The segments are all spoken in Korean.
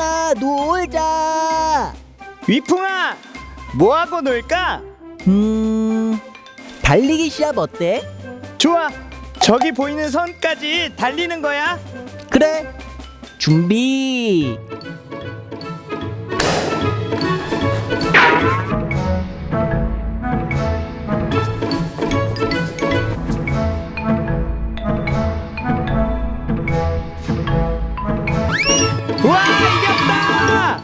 방당아 놀자. 위풍아, 뭐하고 놀까? 음 달리기 시합 어때? 좋아. 저기 보이는 선까지 달리는 거야. 그래. 준비. 와, 이겼다!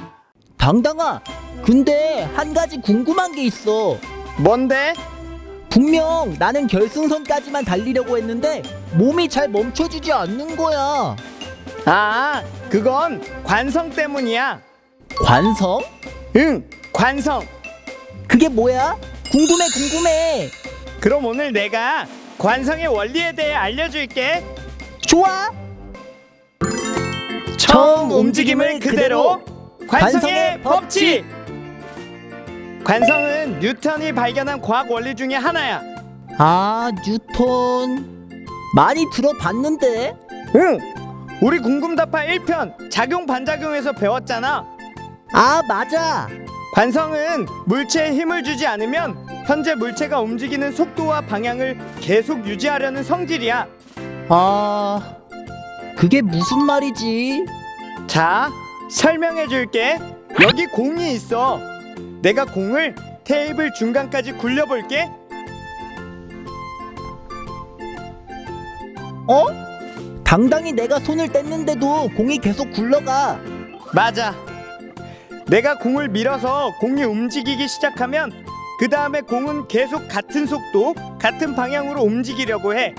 방당아. 근데 한 가지 궁금한 게 있어. 뭔데? 분명 나는 결승선까지만 달리려고 했는데 몸이 잘 멈춰지지 않는 거야. 아, 그건 관성 때문이야. 관성? 응, 관성. 그게 뭐야? 궁금해 궁금해. 그럼 오늘 내가 관성의 원리에 대해 알려줄게. 좋아. 처음 움직임을 그대로 관성의 법칙. 관성은 뉴턴이 발견한 과학 원리 중에 하나야. 아 뉴턴 많이 들어봤는데 응. 우리 궁금답파 1편 작용 반작용에서 배웠잖아. 아 맞아 관성은 물체에 힘을 주지 않으면 현재 물체가 움직이는 속도와 방향을 계속 유지하려는 성질이야. 아 그게 무슨 말이지 자, 설명해 줄게. 여기 공이 있어. 내가 공을 테이블 중간까지 굴려 볼게. 어 당당히 내가 손을 뗐는데도 공이 계속 굴러가 맞아. 내가 공을 밀어서 공이 움직이기 시작하면 그 다음에 공은 계속 같은 속도, 같은 방향으로 움직이려고 해.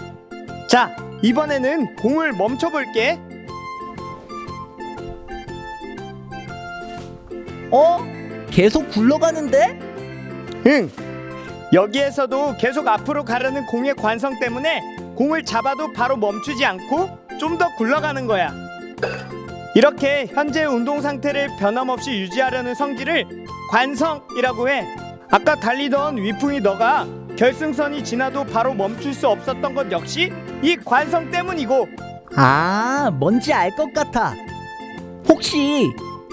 자, 이번에는 공을 멈춰 볼게. 어 계속 굴러가는데 응. 여기에서도 계속 앞으로 가려는 공의 관성 때문에 공을 잡아도 바로 멈추지 않고 좀 더 굴러가는 거야. 이렇게 현재 운동 상태를 변함없이 유지하려는 성질을 관성이라고 해. 아까 달리던 위풍이 너가 결승선이 지나도 바로 멈출 수 없었던 것 역시 이 관성 때문이고 아 뭔지 알 것 같아 혹시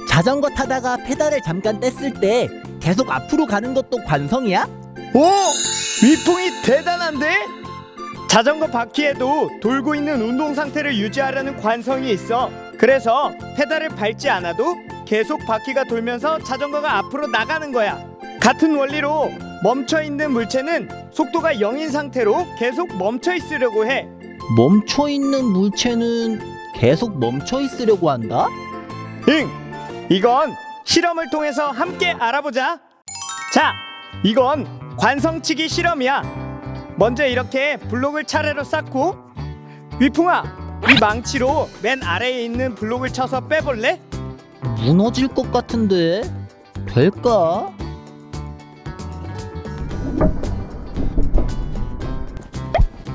자전거 타다가 페달을 잠깐 뗐을 때 계속 앞으로 가는 것도 관성이야? 오! 위풍이 대단한데? 자전거 바퀴에도 돌고 있는 운동 상태를 유지하려는 관성이 있어. 그래서 페달을 밟지 않아도 계속 바퀴가 돌면서 자전거가 앞으로 나가는 거야. 같은 원리로 멈춰 있는 물체는 속도가 0인 상태로 계속 멈춰 있으려고 해. 멈춰 있는 물체는 계속 멈춰 있으려고 한다? 응. 이건 실험을 통해서 함께 알아보자. 자, 이건 관성치기 실험이야. 먼저 이렇게 블록을 차례로 쌓고 위풍아, 이 망치로 맨 아래에 있는 블록을 쳐서 빼볼래? 무너질 것 같은데 될까?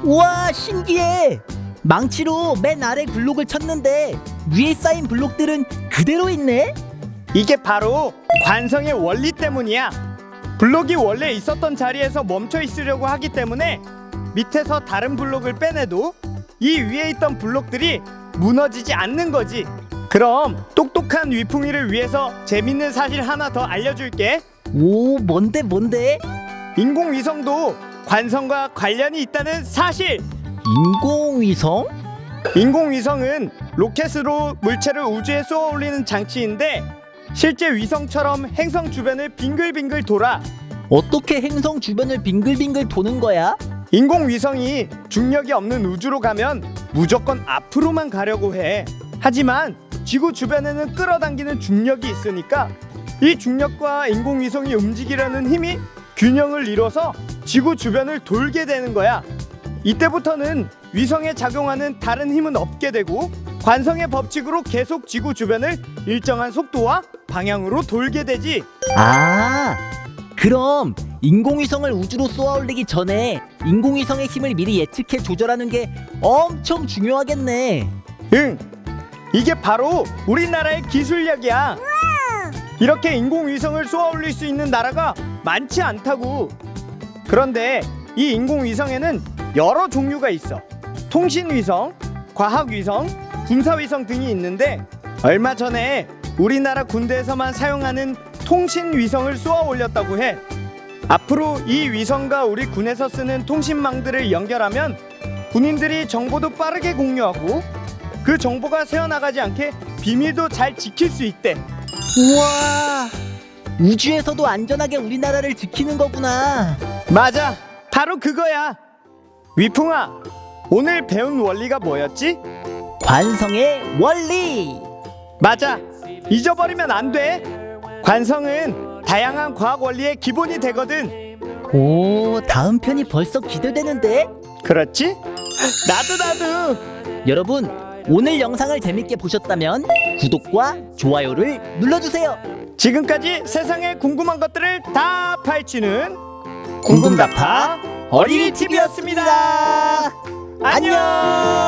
우와 신기해 망치로 맨 아래 블록을 쳤는데 위에 쌓인 블록들은 그대로 있네 이게 바로 관성의 원리 때문이야. 블록이 원래 있었던 자리에서 멈춰 있으려고 하기 때문에 밑에서 다른 블록을 빼내도 이 위에 있던 블록들이 무너지지 않는 거지. 그럼 똑똑한 위풍이를 위해서 재밌는 사실 하나 더 알려줄게. 오 뭔데 뭔데 인공위성도 관성과 관련이 있다는 사실. 인공위성? 인공위성은 로켓으로 물체를 우주에 쏘아 올리는 장치인데 실제 위성처럼 행성 주변을 빙글빙글 돌아 어떻게 행성 주변을 빙글빙글 도는 거야? 인공위성이 중력이 없는 우주로 가면 무조건 앞으로만 가려고 해. 하지만 지구 주변에는 끌어당기는 중력이 있으니까 이 중력과 인공위성이 움직이려는 힘이 균형을 이뤄서 지구 주변을 돌게 되는 거야. 이때부터는 위성에 작용하는 다른 힘은 없게 되고 관성의 법칙으로 계속 지구 주변을 일정한 속도와 방향으로 돌게 되지. 아 그럼 인공위성을 우주로 쏘아 올리기 전에 인공위성의 힘을 미리 예측해 조절하는 게 엄청 중요하겠네 응. 이게 바로 우리나라의 기술력이야. 이렇게 인공위성을 쏘아 올릴 수 있는 나라가 많지 않다고. 그런데 이 인공위성에는 여러 종류가 있어. 통신위성, 과학위성, 군사위성 등이 있는데 얼마 전에 우리나라 군대에서만 사용하는 통신 위성을 쏘아 올렸다고 해. 앞으로 이 위성과 우리 군에서 쓰는 통신망들을 연결하면 군인들이 정보도 빠르게 공유하고 그 정보가 새어나가지 않게 비밀도 잘 지킬 수 있대. 우와 우주에서도 안전하게 우리나라를 지키는 거구나 맞아. 바로 그거야. 위풍아, 오늘 배운 원리가 뭐였지? 관성의 원리 맞아. 잊어버리면 안 돼. 관성은 다양한 과학 원리의 기본이 되거든. 오 다음 편이 벌써 기대되는데 그렇지? 나도 나도. 여러분 오늘 영상을 재밌게 보셨다면 구독과 좋아요를 눌러주세요 지금까지 세상에 궁금한 것들을 다 파헤치는 궁금다파 어린이 TV였습니다. 안녕.